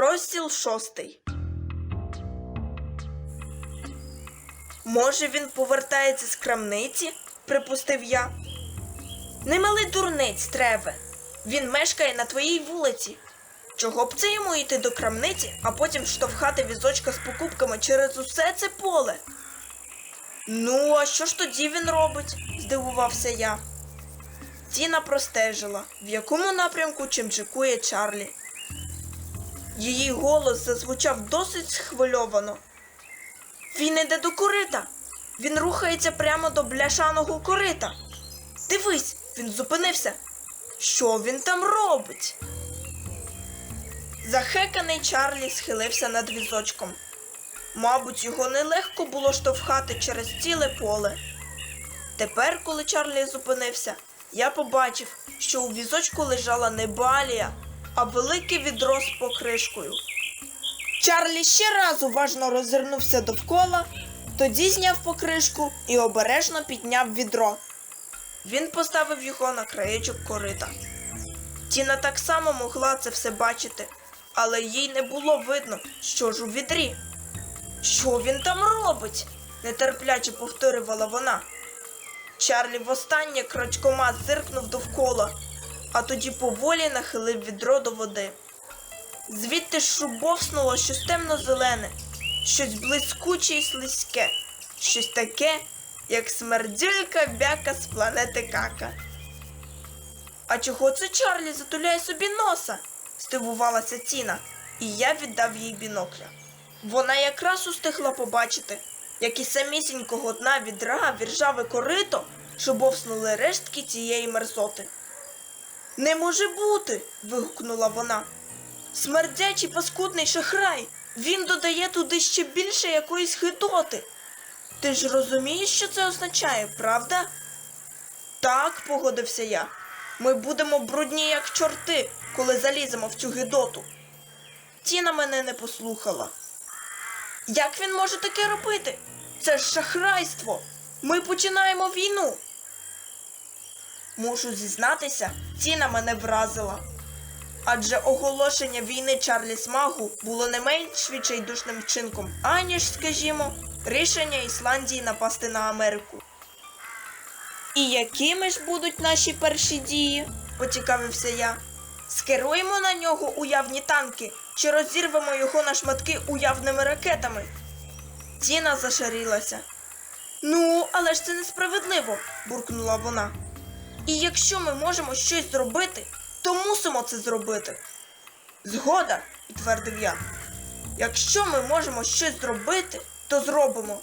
Розділ шостий. Може, він повертається з крамниці? припустив я. Не мали дурниць, Треве. Він мешкає на твоїй вулиці. Чого б це йому йти до крамниці, а потім штовхати візочка з покупками через усе це поле? Ну, а що ж тоді він робить? здивувався я. Тіна простежила, в якому напрямку чимчикує Чарлі. Її голос зазвучав досить схвильовано. Він іде до корита. Він рухається прямо до бляшаного корита. Дивись, він зупинився. Що він там робить? Захеканий Чарлі схилився над візочком. Мабуть, його нелегко було штовхати через ціле поле. Тепер, коли Чарлі зупинився, я побачив, що у візочку лежала не балія, а велике відро з покришкою. Чарлі ще раз уважно роззирнувся довкола, тоді зняв покришку і обережно підняв відро. Він поставив його на краєчок корита. Тіна так само могла це все бачити, але їй не було видно, що ж у відрі. Що він там робить? нетерпляче повторювала вона. Чарлі востаннє крочкома зиркнув довкола, а тоді поволі нахилив відро до води. Звідти шубовснуло щось темно-зелене, щось блискуче й слизьке, щось таке, як смердюлька бяка з планети кака. А чого це Чарлі затуляє собі носа? здивувалася Тіна, і я віддав їй бінокля. Вона якраз устигла побачити, як із самісінького дна відра віржаве корито шубовснули рештки цієї мерзоти. Не може бути. вигукнула вона. Смердячий паскудний шахрай. Він додає туди ще більше якоїсь гидоти. Ти ж розумієш, що це означає, правда? Так, погодився я. Ми будемо брудні, як чорти, коли заліземо в цю гидоту. Тіна мене не послухала. Як він може таке робити? Це ж шахрайство. Ми починаємо війну. Мушу зізнатися, Тіна мене вразила. Адже оголошення війни Чарлі Смагу було не менш відчайдушним вчинком, аніж, скажімо, рішення Ісландії напасти на Америку. І якими ж будуть наші перші дії? поцікавився я. Скеруємо на нього уявні танки чи розірвемо його на шматки уявними ракетами. Тіна зашарілася. Ну, але ж це несправедливо, буркнула вона. І якщо ми можемо щось зробити, то мусимо це зробити. Згода, підтвердив я. Якщо ми можемо щось зробити, то зробимо.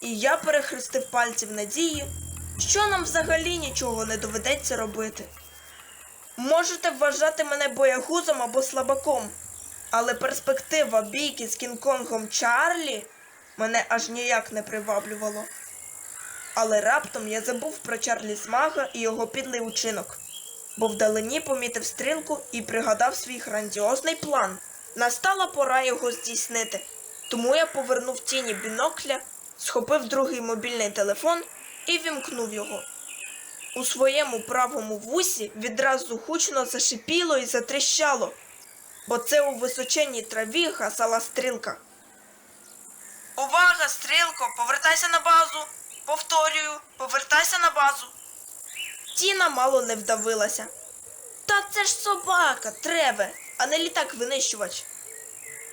І я перехрестив пальці в надії, що нам взагалі нічого не доведеться робити. Можете вважати мене боягузом або слабаком, але перспектива бійки з Кінг-Конгом Чарлі мене аж ніяк не приваблювало. Але раптом я забув про Чарлі Смага і його підлий учинок, бо вдалині помітив стрілку і пригадав свій грандіозний план. Настала пора його здійснити, тому я повернув тіні бінокля, схопив другий мобільний телефон і вімкнув його. У своєму правому вусі відразу гучно зашипіло і затріщало, бо це у височенній траві гасала стрілка. Увага, стрілко, повертайся на базу. Повторюю, повертайся на базу. Тіна мало не вдавилася. Та це ж собака, треве, а не літак винищувач.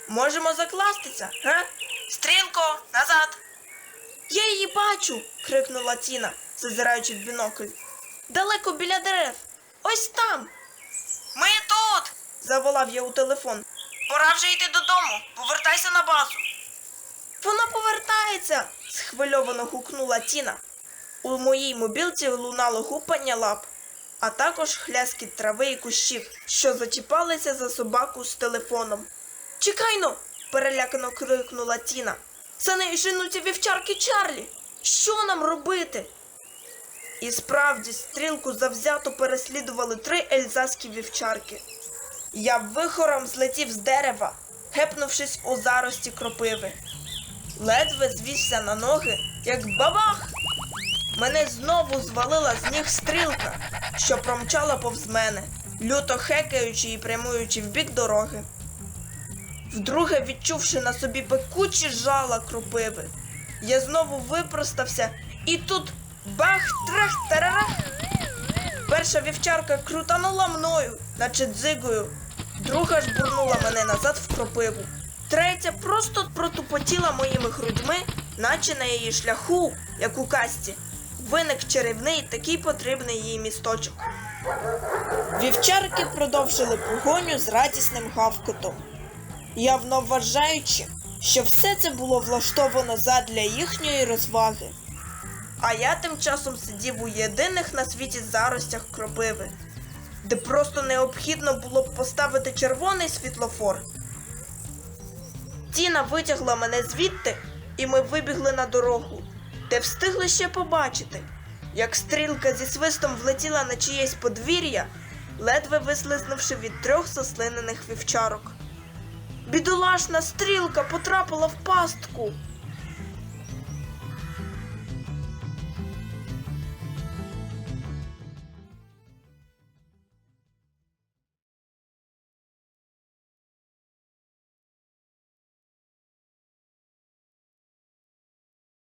Можемо закластися, га? Стрілко, назад. Я її бачу. крикнула Тіна, зазираючи в бінокль. Далеко біля дерев. Ось там. Ми тут. заволав я у телефон. Пора вже йти додому. Повертайся на базу. Вона повертається. Схвильовано гукнула Тіна. У моїй мобілці лунало гупання лап, а також хляскіт трави і кущів, що зачіпалися за собаку з телефоном. Чекайно. перелякано крикнула Тіна. За нею женуться вівчарки Чарлі. Що нам робити? І справді стрілку завзято переслідували три ельзаські вівчарки. Я вихором злетів з дерева, гепнувшись у зарості кропиви. Ледве звівся на ноги, як бабах! Мене знову звалила з ніг стрілка, що промчала повз мене, люто хекаючи і прямуючи в бік дороги. Вдруге, відчувши на собі пекучі жала кропиви, я знову випростався, і тут бах трах тарарах. Перша вівчарка крутанула мною, наче дзигою, друга ж бурнула мене назад в кропиву. Третя просто протупотіла моїми грудьми, наче на її шляху, як у касті, виник чарівний такий потрібний їй місточок. Вівчарки продовжили погоню з радісним гавкотом, явно вважаючи, що все це було влаштовано задля їхньої розваги. А я тим часом сидів у єдиних на світі заростях кропиви, де просто необхідно було поставити червоний світлофор. Тіна витягла мене звідти, і ми вибігли на дорогу, де встигли ще побачити, як стрілка зі свистом влетіла на чиєсь подвір'я, ледве вислизнувши від трьох заслинених вівчарок. Бідолашна стрілка потрапила в пастку.